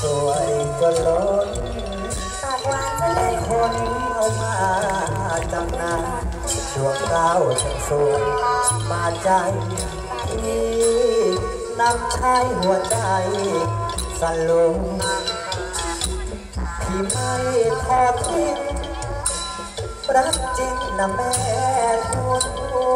สวยจนล้นปากหวานจะเลให้ยคนเอามาจำนำดวงดาวช่างสวยมาใจที่นำชายหัวใจสลงที่ไม่ทอดทิ้งรักจริงนะแม่ทุก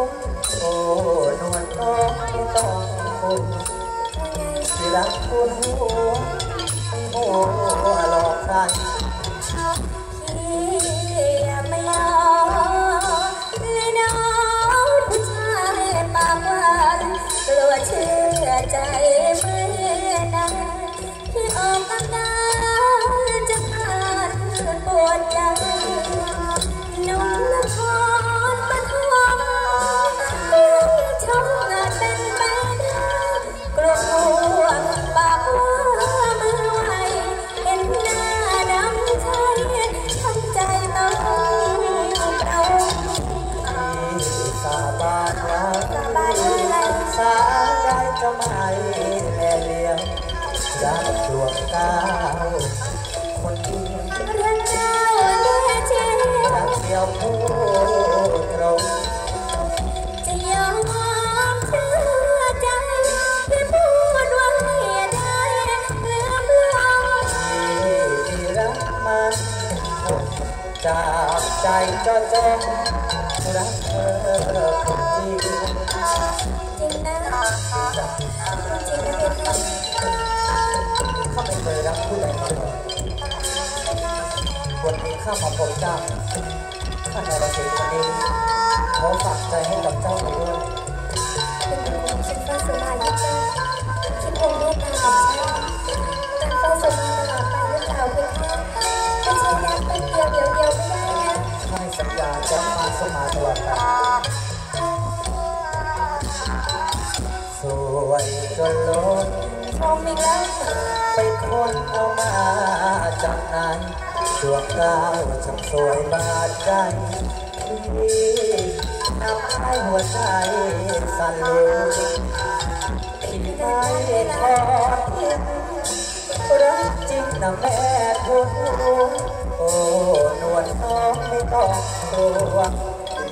สาบานรักสาบานด้วยอะไรสาได้จะไม่แลเลียงรักดวงดาวคนเดียวเรื่องเจ้าแน่จริงรักเดียวพูดตรงจะยอมเชื่อใจที่พูดว่าให้ได้ลืมลงที่ที่รักมันจากใจจนจง รักเธอคนจริงจริงนะจริงนะเพคะข้าไม่เคยรักผู้ใดมาก่อนวันนี้ข้ามาพบเจ้าข้านรสิงห์คนนี้ขอฝากใจให้กับเจ้าไปด้วยฉันฟ้าสุมาลิ วยจนล้นชมอีกแล้วไปคนเอามาจากไหนดวงดาวช่างสวยบาดใจที่นำให้หัวใจสั่นลุกที่ไม่ทอดทิ้งรักจริงนะแม่ทุกโอ้นวลน้องไม่ต้องกลัว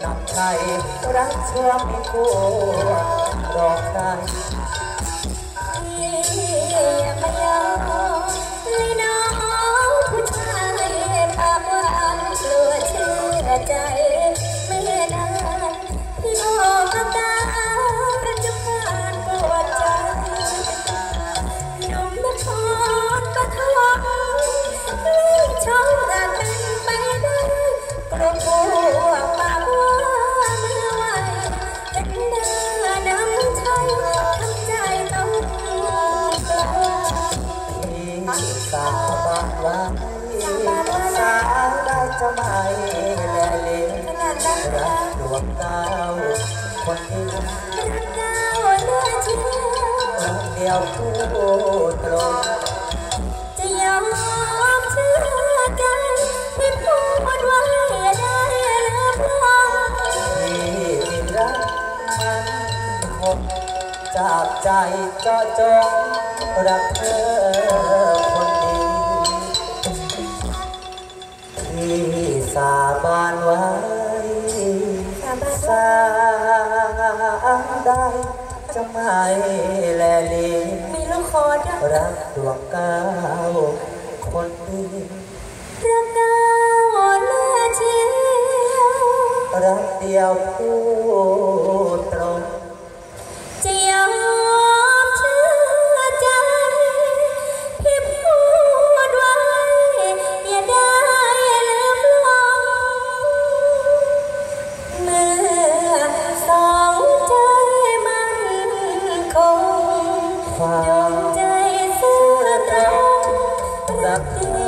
นำใครรักชั่วไม่กลัวรอกได้อย่ามาย่อเลยน้องผู้ชายปากหวกลัวเชื่อใจไม่นานที่ออกอาการจะผ่านปวดใจนมนครปฐมไม่ชอบอาจเป็นไปได้ก็ผัวปาก จะลิ้นรักดวงดาวคนเดียวรักเจ้าเลือเชื่อรักเดียวพูดตรงจะยอมเชื่อกันที่พูดว่าได้รับรองที่รักมันคงจากใจเจาะจงรักเธอ บานไว้สาบานสาได้จะไม่แลเลีมีลูกคอด้วยรักดวงดาคนดีรักเก้าเลือเชียวรักเดียวพูดตร sáng trái mặn không đường trái xưa tóc